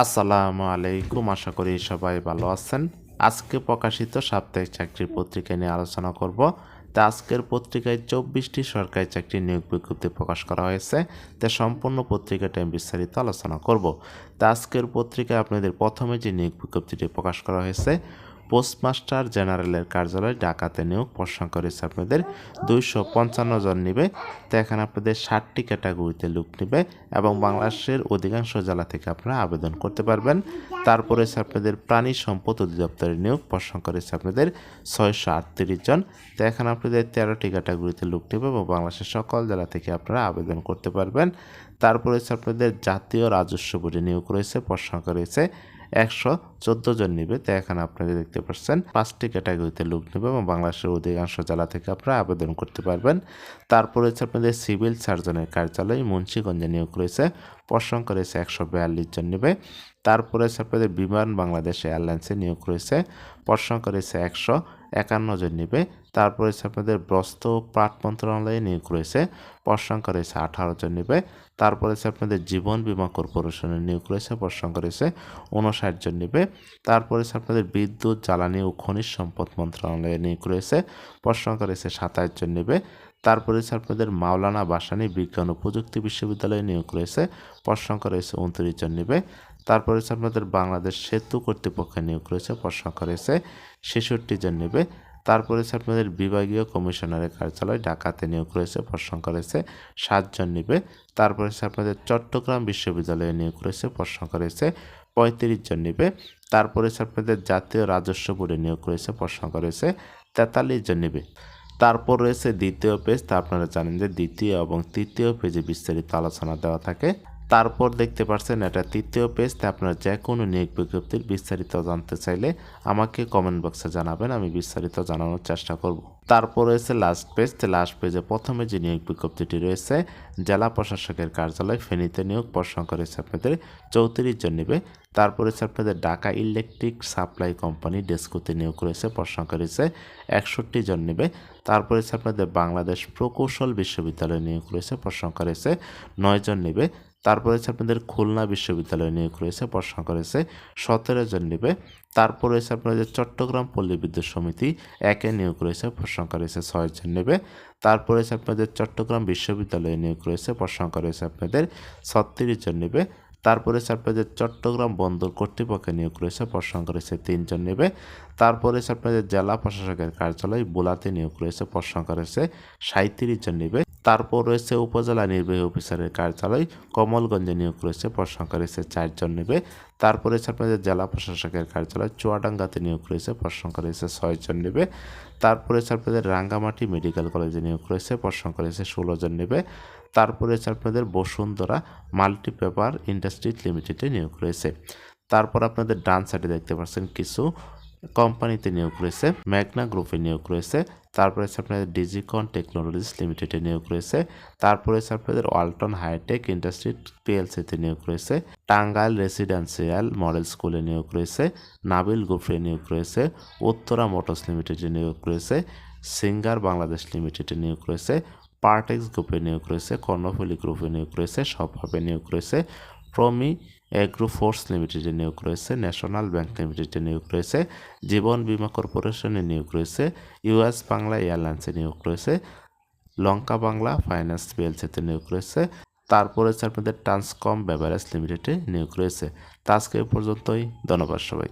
আসসালামু আলাইকুম, আশা করি সবাই ভালো আছেন। আজকে প্রকাশিত সাপ্তাহিক চাকরির পত্রিকা নিয়ে আলোচনা করব। তা আজকের পত্রিকায় চব্বিশটি সরকারি চাকরি নিয়োগ বিজ্ঞপ্তি প্রকাশ করা হয়েছে। তা সম্পূর্ণ পত্রিকাটা আমি বিস্তারিত আলোচনা করব। তা আজকের পত্রিকায় আপনাদের প্রথমে যে নিয়োগ বিজ্ঞপ্তিটি প্রকাশ করা হয়েছে পোস্টমাস্টার জেনারেলের কার্যালয় ঢাকাতে নিয়োগ প্রশ্ন করেছে আপনাদের দুইশো পঞ্চান্ন জন নিবে। তো এখানে আপনাদের ষাটটি ক্যাটাগরিতে লুক নিবে এবং বাংলাদেশের অধিকাংশ জেলা থেকে আপনারা আবেদন করতে পারবেন। তারপরে হচ্ছে আপনাদের প্রাণী সম্পদ অধিদপ্তরের নিয়োগ প্রশ্ন করেছে আপনাদের ছয়শো আটত্রিশ জন। তো এখানে আপনাদের তেরোটি ক্যাটাগরিতে লুক নেবে এবং বাংলাদেশের সকল জেলা থেকে আপনারা আবেদন করতে পারবেন। তারপরে হচ্ছে আপনাদের জাতীয় রাজস্ব বোর্ডে নিয়োগ রয়েছে প্রশ্ন রয়েছে। একশো চোদ্দ জন নিবে। তো এখানে আপনারা দেখতে পাচ্ছেন, পাঁচটি ক্যাটাগরিতে লোক নেবে এবং বাংলাদেশের অধিকাংশ জেলা থেকে আপনারা আবেদন করতে পারবেন। তারপরে হচ্ছে আপনাদের সিভিল সার্জনের কার্যালয়, মুন্সীগঞ্জে নিয়োগ রয়েছে। প্রসঙ্গ রয়েছে, একশো বিয়াল্লিশ জন নেবে। তারপরে হচ্ছে আপনাদের বিমান বাংলাদেশ এয়ারলাইন্সে নিয়োগ রয়েছে। প্রসঙ্গ রয়েছে একশো একান্ন জন নেবে। তারপরে হচ্ছে আপনাদের বস্ত্র পাট মন্ত্রণালয়ে নিয়োগ রয়েছে প্রসঙ্গ রয়েছে আঠারো জন নেবে। তারপরে হচ্ছে আপনাদের জীবন বীমা কর্পোরেশনের নিয়োগ রয়েছে প্রসঙ্গ রয়েছে উনষাট জন নেবে। তারপরে হচ্ছে আপনাদের বিদ্যুৎ, জ্বালানি ও খনিজ সম্পদ মন্ত্রণালয়ে নিয়োগ রয়েছে প্রসঙ্গ রয়েছে সাতাশ জন নেবে। তারপরে হচ্ছে আপনাদের মাওলানা বাসানি বিজ্ঞান ও প্রযুক্তি বিশ্ববিদ্যালয়ে নিয়োগ রয়েছে প্রসঙ্গ রয়েছে উনত্রিশ জন নেবে। তারপরে হচ্ছে আপনাদের বাংলাদেশ সেতু কর্তৃপক্ষে নিয়োগ রয়েছে প্রসঙ্গ রয়েছে ছেষট্টি জন নেবে। তারপরে হচ্ছে আপনাদের বিভাগীয় কমিশনারের কার্যালয় ঢাকাতে নিয়োগ রয়েছে প্রসঙ্গ রয়েছে সাতজন নিবে। তারপরে হচ্ছে আপনাদের চট্টগ্রাম বিশ্ববিদ্যালয়ে নিয়োগ রয়েছে প্রসঙ্গ রয়েছে পঁয়ত্রিশ জন নিবে। তারপরে হচ্ছে আপনাদের জাতীয় রাজস্ব বোর্ডে নিয়োগ রয়েছে প্রসঙ্গ রয়েছে তেতাল্লিশ জন নিবে। তারপর রয়েছে দ্বিতীয় পেজ, তা আপনারা জানেন যে দ্বিতীয় এবং তৃতীয় পেজে বিস্তারিত আলোচনা দেওয়া থাকে। তারপর দেখতে পারছেন এটা তৃতীয় পেজ আপনার যে কোনো নিয়োগ বিজ্ঞপ্তির বিস্তারিত জানতে চাইলে আমাকে কমেন্ট বক্সে জানাবেন, আমি বিস্তারিত জানানোর চেষ্টা করব। তারপর রয়েছে লাস্ট পেজ লাস্ট পেজে প্রথমে যে নিয়োগ বিজ্ঞপ্তিটি রয়েছে, জেলা প্রশাসকের কার্যালয় ফেনীতে নিয়োগ প্রসঙ্গ করেছে আপনাদের চৌত্রিশ জন নেবে। তারপরে হচ্ছে আপনাদের ঢাকা ইলেকট্রিক সাপ্লাই কোম্পানি ডেস্কোতে নিয়োগ রয়েছে প্রসঙ্গ রয়েছে একষট্টি জন নেবে। তারপরে হচ্ছে আপনাদের বাংলাদেশ প্রকৌশল বিশ্ববিদ্যালয়ে নিয়োগ রয়েছে প্রসঙ্গ রয়েছে নয় জন নেবে। তারপরে হচ্ছে আপনাদের খুলনা বিশ্ববিদ্যালয়ে নিয়োগ রয়েছে প্রশ্ন রয়েছে সতেরো জন নেবে। তারপর রয়েছে আপনাদের চট্টগ্রাম পল্লী বিদ্যুৎ সমিতি একে নিয়োগ রয়েছে প্রশ্ন রয়েছে ছয় জন নেবে। তারপরে হচ্ছে আপনাদের চট্টগ্রাম বিশ্ববিদ্যালয়ে নিয়োগ রয়েছে প্রশ্ন রয়েছে আপনাদের ছত্রিশ জন নেবে। তারপরে আপনাদের চট্টগ্রাম বন্দর কর্তৃপক্ষে নিয়োগ রয়েছে প্রসঙ্গ রয়েছে তিনজন নেবে। তারপরে আপনাদের জেলা প্রশাসকের কার্যালয় বোলাতে নিয়োগ রয়েছে প্রসঙ্গ রয়েছে সাঁত্রিশ জন নেবে। তারপর রয়েছে উপজেলা নির্বাহী অফিসারের কার্যালয়। কমলগঞ্জে নিয়োগ রয়েছে প্রসঙ্গ রয়েছে চারজন নেবে। তারপরে হচ্ছে আপনাদের জেলা প্রশাসকের কার্যালয়, চুয়াডাঙ্গাতে নিয়োগ রয়েছে প্রসঙ্গ রয়েছে ছয়জন নেবে। তারপরে হচ্ছে আপনাদের রাঙ্গামাটি মেডিকেল কলেজে নিয়োগ রয়েছে প্রসঙ্গ রয়েছে ষোলো জন নেবে। তারপরে হচ্ছে আপনাদের বসুন্ধরা মাল্টিপেপার ইন্ডাস্ট্রি লিমিটেডে নিয়োগ রয়েছে তারপর আপনাদের ডান সাইডে দেখতে পাচ্ছেন কিছু কোম্পানিতে নিয়োগ রয়েছে ম্যাগনা গ্রুপে নিয়োগ রয়েছে তারপরে হচ্ছে আপনাদের ডিজিকন টেকনোলজিস লিমিটেডে নিয়োগ রয়েছে তারপরে হচ্ছে আপনাদের ওয়ালটন হাইটেক ইন্ডাস্ট্রি পিএলসিতে নিয়োগ রয়েছে টাঙ্গাইল রেসিডেন্সিয়াল মডেল স্কুলে নিয়োগ রয়েছে নাবিল গ্রুপে নিয়োগ রয়েছে উত্তরা মোটরস লিমিটেডে নিয়োগ রয়েছে সিঙ্গার বাংলাদেশ লিমিটেডে নিয়োগ রয়েছে পার্টেক্স গ্রুপে নিয়োগ রয়েছে কর্ণফুলি গ্রুপে নিয়োগ রয়েছে সবভাবে নিয়োগ রয়েছে প্রমি এগ্রো ফোর্স লিমিটেডে নিয়োগ রয়েছে, ন্যাশনাল ব্যাংক লিমিটেডে নিয়োগ রয়েছে, জীবন বীমা কর্পোরেশনে নিয়োগ রয়েছে, ইউএস বাংলা এয়ারলাইন্সে নিয়োগ রয়েছে, লঙ্কা বাংলা ফাইন্যান্স পিএলসিতে নিয়োগ রয়েছে, তারপরে হচ্ছে আপনাদের ট্রান্সকম বেভারেজ লিমিটেডে নিয়োগ রয়েছে। তা আজকে পর্যন্তই, ধন্যবাদ সবাইকে।